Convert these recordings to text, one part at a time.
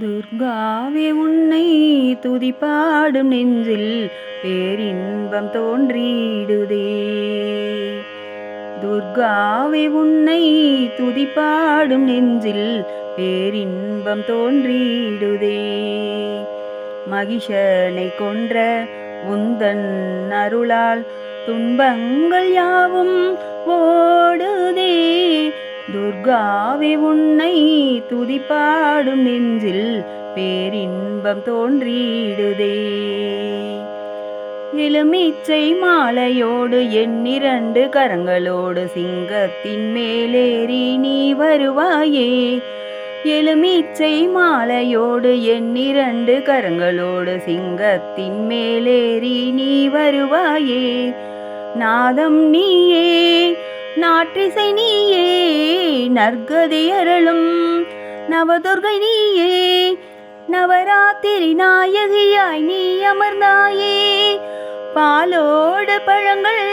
துர்காவே உன்னை துதிப்பாடும் நெஞ்சில் பேரின்பம் தோன்றிடுதே. துர்காவே உன்னை துதிப்பாடும் நெஞ்சில் பேரின்பம் தோன்றிடுதே. மகிஷனை கொன்ற உந்தன் அருளால் துன்பங்கள் யாவும் ஓ துர்காவே உன்னை துதிப்பாடும் நெஞ்சில் பேரின்பம் தோன்றிடுதே. எலுமிச்சை மாலையோடு எண்ணிரண்டு கரங்களோடு சிங்கத்தின் மேலேறி நீ வருவாயே. எலுமிச்சை மாலையோடு எண்ணிரண்டு கரங்களோடு சிங்கத்தின் மேலேறி நீ வருவாயே. நாதம் நீயே நாற்றிசை நீயே நற்கதி அருளும். நவதுர்கை நீயே நவராத்திரி நாயகியாய் நீ அமர்ந்தாயே. பாலோடு பழங்கள்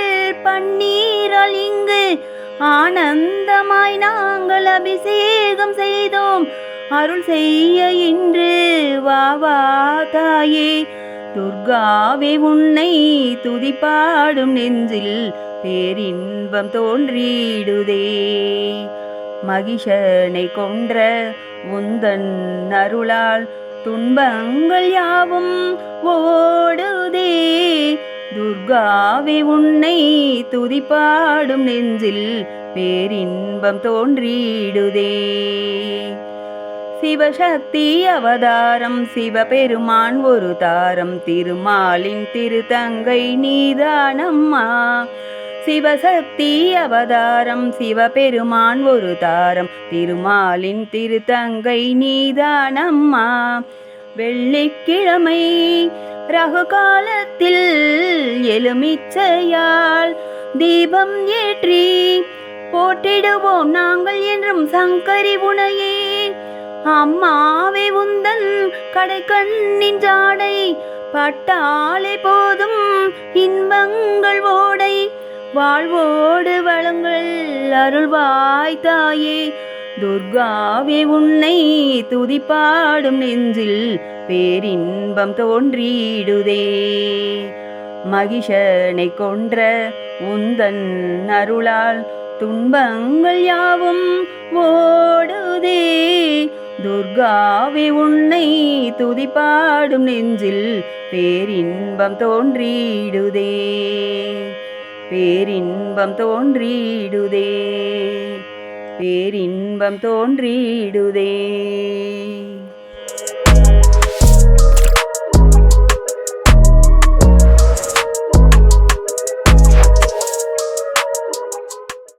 பன்னீரால் இங்கு ஆனந்தமாய் நாங்கள் அபிஷேகம் செய்தோம். அருள் செய்ய இன்று வா தாயே. துர்காவே உன்னை துதிப்பாடும் நெஞ்சில் பேரின்பம் தோன்றிடுதே. மகிஷனை கொன்ற உந்தன் அருளால் துன்பங்கள் யாவும் ஓடுதே. துர்காவே உன்னை துதிப்பாடும் நெஞ்சில் பேரின்பம் தோன்றிடுதே. சிவசக்தி அவதாரம் சிவபெருமான் ஒரு தாரம் திருமாலின் திருத்தங்கை நீதானம்மா. சிவசக்தி அவதாரம் சிவபெருமான் ஒரு தாரம். திருமாலின் திருத்தங்கை நீதானம்மா. வெள்ளிக்கிழமை ரகு காலத்தில் எலுமிச்சையால் தீபம் ஏற்றி போட்டிடுவோம் நாங்கள் என்றும் சங்கரி உனையே. அம்மாவே உந்தன் கடை கண்ணின் ஜாடை பட்டாலே போதும் இன்பங்கள் ஓடை. வாழ்வோடு வளங்கள் அருள்வாய் தாயே. துர்காவே உன்னை துதிப்பாடும் நெஞ்சில் பேரின்பம் தோன்றிடுதே. மகிஷனை கொன்ற உந்தன் அருளால் துன்பங்கள் யாவும் ஓடுதே. துர்காவே உன்னை துதிப்பாடும் நெஞ்சில் பேரின்பம் தோன்றிடுதே. பேரின்பம் தோன்றிடுதே. பேரின்பம் தோன்றிடுதே.